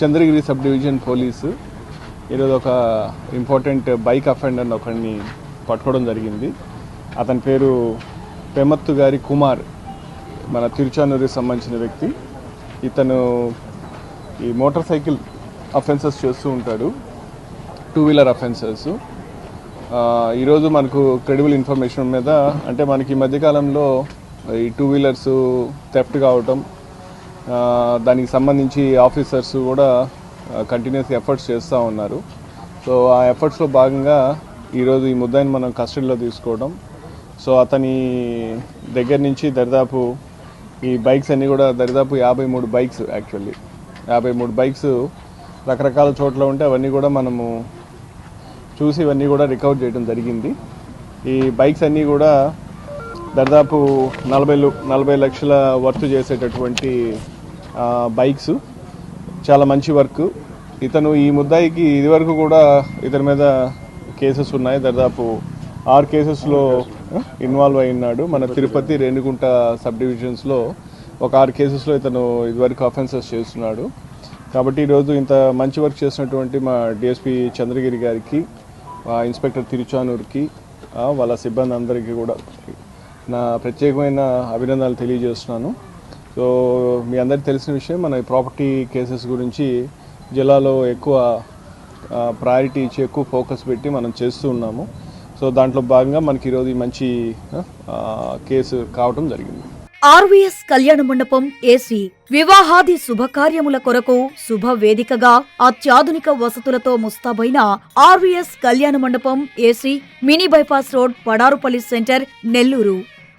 Chandragiri sub division police ఈరోజు ఒక important bike అఫెండర్ని ఒకరిని పట్టుకోవడం జరిగింది. అతని పేరు పెమత్తు గారి కుమార్ మన తిరుచానూరుకి సంబంధించిన వ్యక్తి. ఇతను ఈ మోటార్ సైకిల్ అఫెన్సెస్ చేస్తూ ఉంటాడు టూ వీలర్ అఫెన్సెస్. ఈరోజు మనకు క్రెడిబుల్ ఇన్ఫర్మేషన్ మీద అంటే మనకి ఈ మధ్యకాలంలో ఈ టూ వీలర్స్ థెఫ్ట్ కావటం దానికి సంబంధించి ఆఫీసర్స్ కూడా కంటిన్యూస్ ఎఫర్ట్స్ చేస్తూ ఉన్నారు. సో ఆ ఎఫర్ట్స్లో భాగంగా ఈరోజు ఈ ముద్దాయిని మనం కస్టడీలో తీసుకోవడం. సో అతని దగ్గర నుంచి దరిదాపు ఈ బైక్స్ అన్నీ కూడా దరిదాపు యాభై మూడు బైక్స్ యాక్చువల్లీ యాభై మూడు బైక్స్ రకరకాల చోట్ల ఉంటే అవన్నీ కూడా మనము చూసి ఇవన్నీ కూడా రికవర్ చేయడం జరిగింది. ఈ బైక్స్ అన్నీ కూడా దాదాపు నలభై నలభై లక్షల వర్త్ చేసేటటువంటి బైక్స్. చాలా మంచి వర్క్. ఇతను ఈ ముద్దాయికి ఇదివరకు కూడా ఇతని మీద కేసెస్ ఉన్నాయి. దాదాపు ఆరు కేసెస్లో ఇన్వాల్వ్ అయి ఉన్నాడు. మన తిరుపతి రేణుగుంట సబ్ డివిజన్స్లో ఒక ఆరు కేసెస్లో ఇతను ఇదివరకు అఫెన్సెస్ చేస్తున్నాడు. కాబట్టి ఈరోజు ఇంత మంచి వర్క్ చేసినటువంటి మా డిఎస్పి చంద్రగిరి గారికి ఇన్స్పెక్టర్ తిరుచానూర్కి వాళ్ళ సిబ్బంది అందరికీ కూడా నా ప్రత్యేకమైన అభినందనలు తెలియజేస్తున్నాను. సో మీ అందరికీ తెలిసిన విషయం మన ప్రాపర్టీ కేసెస్ గురించి జిల్లాలో ఎక్కువ ప్రయారిటీ ఇచ్చి ఎక్కువ ఫోకస్ పెట్టి మనం చేస్తూ ఉన్నాము. సో దాంట్లో భాగంగా మనకి ఈరోజు మంచి కేసు కావటం జరిగింది. ఆర్వీఎస్ కళ్యాణ మండపం ఏసీ వివాహాది శుభకార్యముల కొరకు శుభ వేదికగా అత్యాధునిక వసతులతో ముస్తాబైన RVS Kalyana Mandapam AC mini bypass road Padarupalli centre Nellore.